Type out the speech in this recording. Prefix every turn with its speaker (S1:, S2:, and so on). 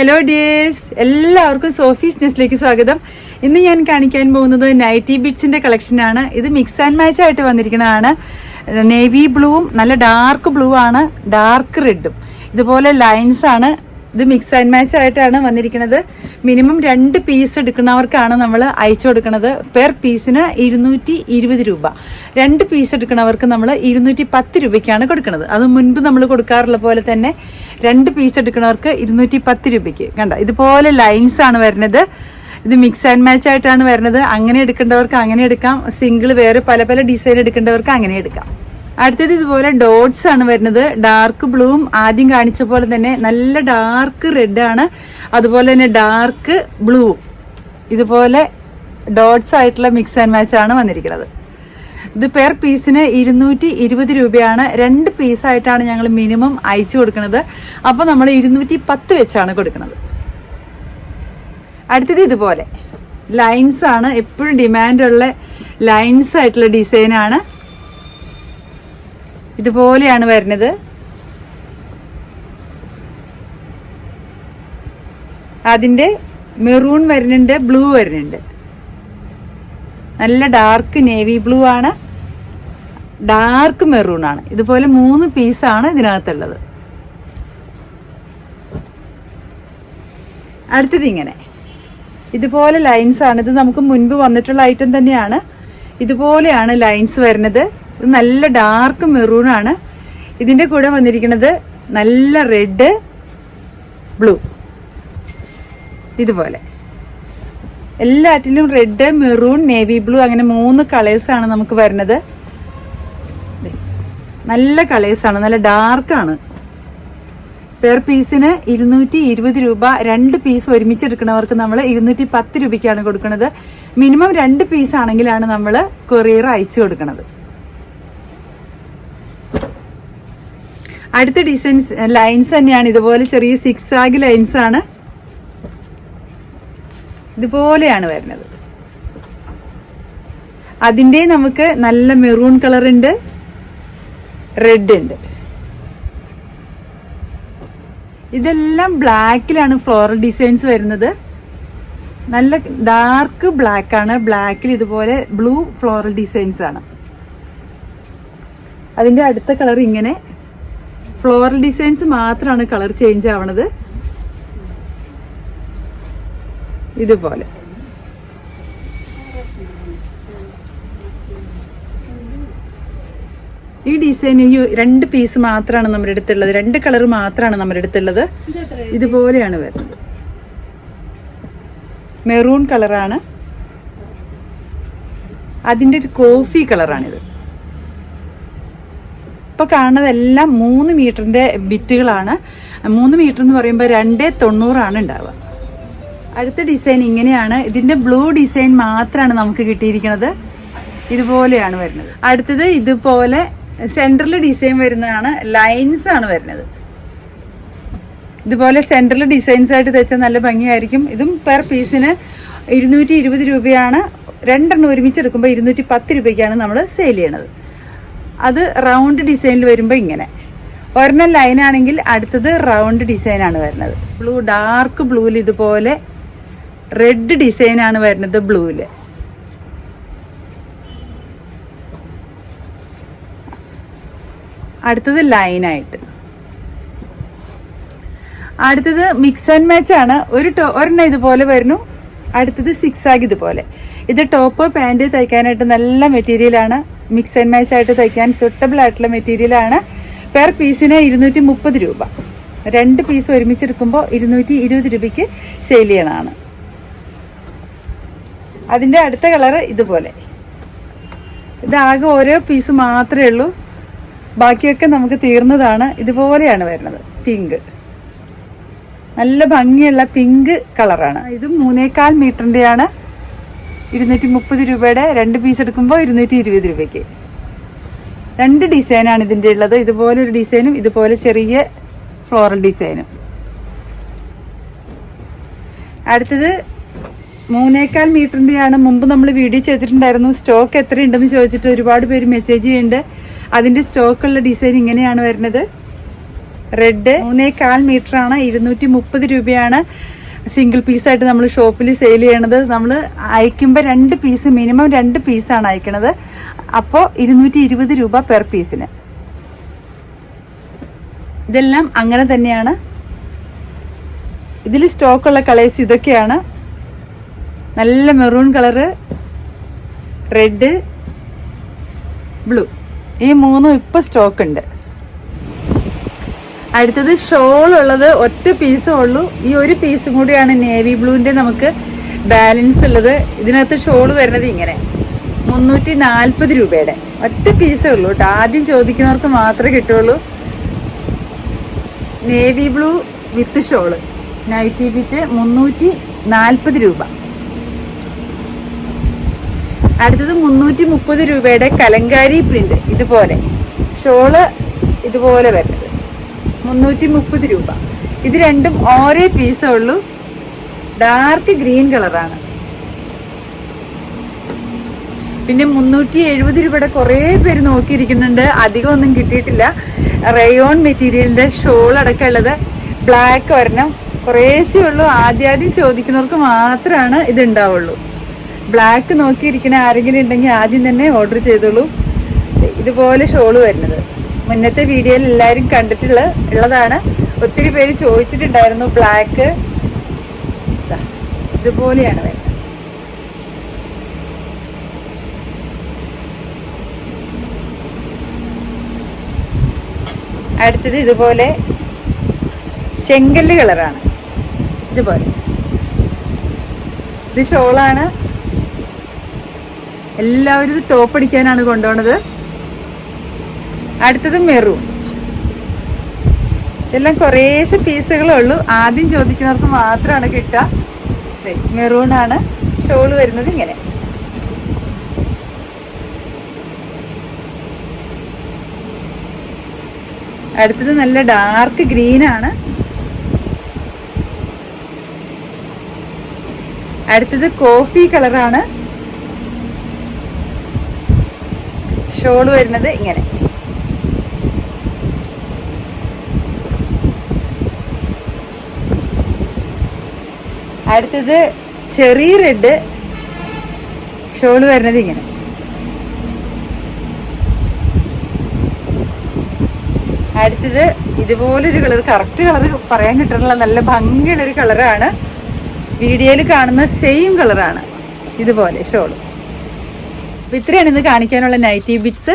S1: Hello dears എല്ലാവർക്കും Sophie's നെസ്റ്റിലേക്ക് സ്വാഗതം. ഇന്ന് ഞാൻ കാണിക്കാൻ പോകുന്നത് നൈറ്റി ബിറ്റ്സിന്റെ കളക്ഷനാണ് ഇത് മിക്സ് ആൻഡ് മാച്ച് ആയിട്ട് വന്നിരിക്കുന്നതാണ്. നേവി ബ്ലൂവും നല്ല ഡാർക്ക് ബ്ലൂ ആണ്. ഡാർക്ക് റെഡും ഇതുപോലെ ലൈൻസ് ആണ്. ഇത് മിക്സ് ആൻഡ് മാച്ച് ആയിട്ടാണ് വന്നിരിക്കുന്നത്. മിനിമം രണ്ട് പീസ് എടുക്കുന്നവർക്കാണ് നമ്മൾ അയച്ചു കൊടുക്കുന്നത്. പെർ പീസിന് ഇരുന്നൂറ്റി ഇരുപത് രൂപ. രണ്ട് പീസ് എടുക്കുന്നവർക്ക് നമ്മൾ ഇരുന്നൂറ്റി പത്ത് രൂപയ്ക്കാണ് കൊടുക്കുന്നത്. അത് മുൻപ് നമ്മൾ കൊടുക്കാറുള്ള പോലെ തന്നെ രണ്ട് പീസ് എടുക്കുന്നവർക്ക് ഇരുന്നൂറ്റി പത്ത് രൂപയ്ക്ക്. കണ്ട? ഇതുപോലെ ലൈൻസ് ആണ് വരുന്നത്. ഇത് മിക്സ് ആൻഡ് മാച്ച് ആയിട്ടാണ് വരുന്നത്. അങ്ങനെ എടുക്കേണ്ടവർക്ക് അങ്ങനെ എടുക്കാം. സിംഗിൾ വേറെ പല പല ഡിസൈൻ എടുക്കേണ്ടവർക്ക് അങ്ങനെ എടുക്കാം. അടുത്തത് ഇതുപോലെ ഡോട്ട്സ് ആണ് വരുന്നത്. ഡാർക്ക് ബ്ലൂവും ആദ്യം കാണിച്ച പോലെ തന്നെ നല്ല ഡാർക്ക് റെഡ് ആണ്. അതുപോലെ തന്നെ ഡാർക്ക് ബ്ലൂ ഇതുപോലെ ഡോട്ട്സ് ആയിട്ടുള്ള മിക്സ് ആൻഡ് മാച്ച് ആണ് വന്നിരിക്കുന്നത്. ഇത് പെർ പീസിന് ഇരുന്നൂറ്റി ഇരുപത് രൂപയാണ്. രണ്ട് പീസായിട്ടാണ് ഞങ്ങൾ മിനിമം അയച്ചു കൊടുക്കുന്നത്. അപ്പോൾ നമ്മൾ ഇരുന്നൂറ്റി പത്ത് വെച്ചാണ് കൊടുക്കുന്നത്. അടുത്തത് ഇതുപോലെ. ലൈൻസ് ആണ്. എപ്പോഴും ഡിമാൻഡുള്ള ലൈൻസ് ആയിട്ടുള്ള ഡിസൈനാണ് ഇതുപോലെയാണ് വരുന്നത്. അതിന്റെ മെറൂൺ വരുന്നുണ്ട് ബ്ലൂ വരുന്നുണ്ട്. നല്ല ഡാർക്ക് നേവി ബ്ലൂ ആണ്. ഡാർക്ക് മെറൂൺ ആണ്. ഇതുപോലെ മൂന്ന് പീസാണ് ഇതിനകത്തുള്ളത്. അടുത്തത് ഇങ്ങനെ. ഇതുപോലെ ലൈൻസ് ആണ്. ഇത് നമുക്ക് മുൻപ് വന്നിട്ടുള്ള ഐറ്റം തന്നെയാണ്. ഇതുപോലെയാണ് ലൈൻസ് വരുന്നത്. ഇത് നല്ല ഡാർക്ക് മെറൂൺ ആണ്. ഇതിന്റെ കൂടെ വന്നിരിക്കുന്നത് നല്ല റെഡ് ബ്ലൂ ഇതുപോലെ. എല്ലാറ്റിലും റെഡ് മെറൂൺ നേവി ബ്ലൂ അങ്ങനെ മൂന്ന് കളേഴ്സ് ആണ് നമുക്ക് വരുന്നത്. നല്ല കളേഴ്സ് ആണ് നല്ല ഡാർക്കാണ് പെർ പീസിന് ഇരുന്നൂറ്റി ഇരുപത് രൂപ രണ്ട് പീസ് ഒരുമിച്ച് എടുക്കുന്നവർക്ക് നമ്മൾ ഇരുന്നൂറ്റി പത്ത് രൂപയ്ക്കാണ് കൊടുക്കുന്നത്. മിനിമം രണ്ട് പീസ് ആണെങ്കിലാണ് നമ്മൾ കൊറിയർ അയച്ചു കൊടുക്കുന്നത്. അടുത്ത ഡിസൈൻസ് ലൈൻസ് തന്നെയാണ്. ഇതുപോലെ ചെറിയ സിക്സ് ആഗ് ലൈൻസ് ആണ്. ഇതുപോലെയാണ് വരുന്നത്. അതിന്റെ നമുക്ക് നല്ല മെറൂൺ കളർ ഉണ്ട്. റെഡ് ഉണ്ട്. ഇതെല്ലാം ബ്ലാക്കിലാണ് ഫ്ലോറൽ ഡിസൈൻസ് വരുന്നത്. നല്ല ഡാർക്ക് ബ്ലാക്ക് ആണ്. ബ്ലാക്കിൽ ഇതുപോലെ ബ്ലൂ ഫ്ലോറൽ ഡിസൈൻസ് ആണ്. അതിന്റെ അടുത്ത കളർ ഇങ്ങനെ ഫ്ലോറൽ ഡിസൈൻസ് മാത്രമാണ് കളർ ചേഞ്ച് ആവണത്. ഇതുപോലെ. ഈ ഡിസൈൻ ഈ രണ്ട് പീസ് മാത്രമാണ് നമ്മുടെ അടുത്തുള്ളത്. രണ്ട് കളർ മാത്രമാണ് നമ്മുടെ അടുത്തുള്ളത്. ഇതുപോലെയാണ് വരുന്നത്. മെറൂൺ കളറാണ് അതിന്റെ ഒരു കോഫി കളറാണിത് ഇപ്പൊ കാണുന്നതെല്ലാം മൂന്ന് മീറ്ററിന്റെ ബിറ്റുകളാണ്. മൂന്ന് മീറ്റർ എന്ന് പറയുമ്പോൾ രണ്ട് തൊണ്ണൂറാണ് ഉണ്ടാവുക. അടുത്ത ഡിസൈൻ ഇങ്ങനെയാണ്. ഇതിന്റെ ബ്ലൂ ഡിസൈൻ മാത്രമാണ് നമുക്ക് കിട്ടിയിരിക്കുന്നത്. ഇതുപോലെയാണ് വരുന്നത്. അടുത്തത് ഇതുപോലെ സെൻട്രൽ ഡിസൈൻ വരുന്നതാണ്. ലൈൻസ് ആണ് വരുന്നത്. ഇതുപോലെ സെൻട്രൽ ഡിസൈൻസ് ആയിട്ട് തെച്ചാൽ നല്ല ഭംഗിയായിരിക്കും. ഇതും പെർ പീസിന് ഇരുന്നൂറ്റി ഇരുപത് രൂപയാണ്. രണ്ടെണ്ണം ഒരുമിച്ച് എടുക്കുമ്പോൾ ഇരുന്നൂറ്റി പത്ത് രൂപയ്ക്കാണ് നമ്മൾ സെയിൽ ചെയ്യണത്. അത് റൗണ്ട് ഡിസൈനിൽ വരുമ്പോൾ ഇങ്ങനെ. ഒരെണ്ണം ലൈൻ ആണെങ്കിൽ അടുത്തത് റൗണ്ട് ഡിസൈനാണ് വരുന്നത്. ബ്ലൂ ഡാർക്ക് ബ്ലൂവിൽ ഇതുപോലെ റെഡ് ഡിസൈനാണ് വരുന്നത് ബ്ലൂവിൽ അടുത്തത് ലൈനായിട്ട് അടുത്തത് മിക്സ് ആൻഡ് മാച്ച് ആണ്. ഒരു ഒരെണ്ണം ഇതുപോലെ വരുന്നു. അടുത്തത് സിക്സ് ആഗ് ഇതുപോലെ. ഇത് ടോപ്പ് പാന്റ് തയ്ക്കാനായിട്ട് നല്ല മെറ്റീരിയലാണ് മിക്സ് ആൻഡ് മാച്ച് ആയിട്ട് തയ്ക്കാൻ സ്യൂട്ടബിൾ ആയിട്ടുള്ള മെറ്റീരിയലാണ് പെർ പീസിന് ഇരുന്നൂറ്റി മുപ്പത് രൂപ. രണ്ട് പീസ് ഒരുമിച്ചെടുക്കുമ്പോൾ ഇരുന്നൂറ്റി ഇരുപത് രൂപയ്ക്ക് സെയിൽ ചെയ്യണമാണ് അതിന്റെ അടുത്ത കളറ് ഇതുപോലെ. ഇതാകെ ഓരോ പീസ് മാത്രമേ ഉള്ളൂ. ബാക്കിയൊക്കെ നമുക്ക് തീർന്നതാണ്. ഇതുപോലെയാണ് വരുന്നത്. പിങ്ക് നല്ല ഭംഗിയുള്ള പിങ്ക് കളറാണ് ഇത് മൂന്നേകാൽ മീറ്ററിന്റെയാണ് ഇരുന്നൂറ്റി മുപ്പത് രൂപയുടെ രണ്ട് പീസ് എടുക്കുമ്പോൾ ഇരുന്നൂറ്റി ഇരുപത് രൂപയ്ക്ക്. രണ്ട് ഡിസൈനാണ് ഇതിന്റെ ഉള്ളത് ഇതുപോലെ ഒരു ഡിസൈനും ഇതുപോലെ ചെറിയ ഫ്ലോറൽ ഡിസൈനും അടുത്തത് മൂന്നേകാൽ മീറ്ററിന്റെയാണ് മുമ്പ് നമ്മൾ വീഡിയോ ചെയ്തിട്ടുണ്ടായിരുന്നു. സ്റ്റോക്ക് എത്രയുണ്ടെന്ന് ചോദിച്ചിട്ട് ഒരുപാട് പേര് മെസ്സേജ് ചെയ്യുന്നുണ്ട്. അതിന്റെ സ്റ്റോക്കുള്ള ഡിസൈൻ ഇങ്ങനെയാണ് വരുന്നത്. റെഡ് മൂന്നേകാൽ മീറ്റർ ആണ് ഇരുന്നൂറ്റി മുപ്പത് രൂപയാണ്. സിംഗിൾ പീസായിട്ട് നമ്മൾ ഷോപ്പിൽ സെയിൽ ചെയ്യണത് നമ്മൾ അയക്കുമ്പോൾ രണ്ട് പീസ് മിനിമം രണ്ട് പീസാണ് അയക്കണത്. അപ്പോൾ ഇരുന്നൂറ്റി ഇരുപത് രൂപ പെർ പീസിന് ഇതെല്ലാം അങ്ങനെ തന്നെയാണ്. ഇതിൽ സ്റ്റോക്കുള്ള കളേഴ്സ് ഇതൊക്കെയാണ്. നല്ല മെറൂൺ കളറ് റെഡ് ബ്ലൂ ഈ മൂന്നും ഇപ്പോൾ സ്റ്റോക്ക് ഉണ്ട്. അടുത്തത് ഷോൾ ഉള്ളത് ഒറ്റ പീസേ ഉള്ളൂ. ഈ ഒരു പീസും കൂടിയാണ് നേവി ബ്ലൂവിന്റെ നമുക്ക് ബാലൻസ് ഉള്ളത്. ഇതിനകത്ത് ഷോൾ വരുന്നത് ഇങ്ങനെ. മുന്നൂറ്റി നാൽപ്പത് രൂപയുടെ. ഒറ്റ പീസേ ഉള്ളൂ കേട്ടോ. ആദ്യം ചോദിക്കുന്നവർക്ക് മാത്രമേ കിട്ടുള്ളൂ navy blue with shawl. Nighty bit മുന്നൂറ്റി നാൽപ്പത് രൂപ. അടുത്തത് മുന്നൂറ്റി മുപ്പത് രൂപയുടെ കലങ്കാരി പ്രിന്റ്. ഇതുപോലെ. ഷോൾ ഇതുപോലെ വരുന്നത് മുന്നൂറ്റി മുപ്പത് രൂപ. ഇത് രണ്ടും ഒരേ പീസേ ഉള്ളൂ. ഡാർക്ക് ഗ്രീൻ കളറാണ് പിന്നെ മുന്നൂറ്റി എഴുപത് രൂപയുടെ കുറേ പേര് നോക്കിയിരിക്കുന്നുണ്ട്. അധികം ഒന്നും കിട്ടിയിട്ടില്ല. റയോൺ മെറ്റീരിയലിന്റെ ഷോൾ അടക്കം ഉള്ളത് ബ്ലാക്ക് ഒരെണ്ണം. കുറേശ്ശേ ഉള്ളൂ. ആദ്യം ആദ്യം ചോദിക്കുന്നവർക്ക് മാത്രമാണ് ഇത് ഉണ്ടാവുള്ളൂ. ബ്ലാക്ക് നോക്കിയിരിക്കുന്ന ആരെങ്കിലും ഉണ്ടെങ്കിൽ ആദ്യം തന്നെ ഓർഡർ ചെയ്തോളൂ. ഇതുപോലെ ഷോൾ വരുന്നത്. മുന്നത്തെ വീഡിയോയിൽ എല്ലാവരും കണ്ടിട്ടുള്ള ഉള്ളതാണ്. ഒത്തിരി പേര് ചോദിച്ചിട്ടുണ്ടായിരുന്നു ബ്ലാക്ക് ഇതുപോലെയാണ് വരുന്നത്. അടുത്തത് ഇതുപോലെ ചെങ്കല്ല് കളറാണ്. ഇതുപോലെ. ഇത് ഷോളാണ്. എല്ലാവരും ഇത് ടോപ്പ് അടിക്കാനാണ് കൊണ്ടുപോണത്. അടുത്തത് മെറൂൺ ഇതെല്ലാം കുറേശ്ശെ പീസുകളേ ഉള്ളൂ. ആദ്യം ചോദിക്കുന്നവർക്ക് മാത്രമാണ് കിട്ടുക. മെറൂൺ ആണ് ഷോൾ വരുന്നത് ഇങ്ങനെ. അടുത്തത് നല്ല ഡാർക്ക് ഗ്രീൻ ആണ്. അടുത്തത് കോഫി കളറാണ് ഷോൾ വരുന്നത് ഇങ്ങനെ. അടുത്തത് ചെറിയ റെഡ് ഷോൾ വരുന്നത് ഇങ്ങനെ. അടുത്തത് ഇതുപോലൊരു കളർ കറക്റ്റ് കളർ പറയാൻ കിട്ടുന്നില്ല നല്ല ഭംഗിയുള്ള ഒരു കളറാണ്. വീഡിയോയിൽ കാണുന്ന സെയിം കളറാണ് ഇതുപോലെ ഷോൾ. ഇത്രയാണ് ഇന്ന് കാണിക്കാനുള്ള നൈറ്റി ബിറ്റ്സ്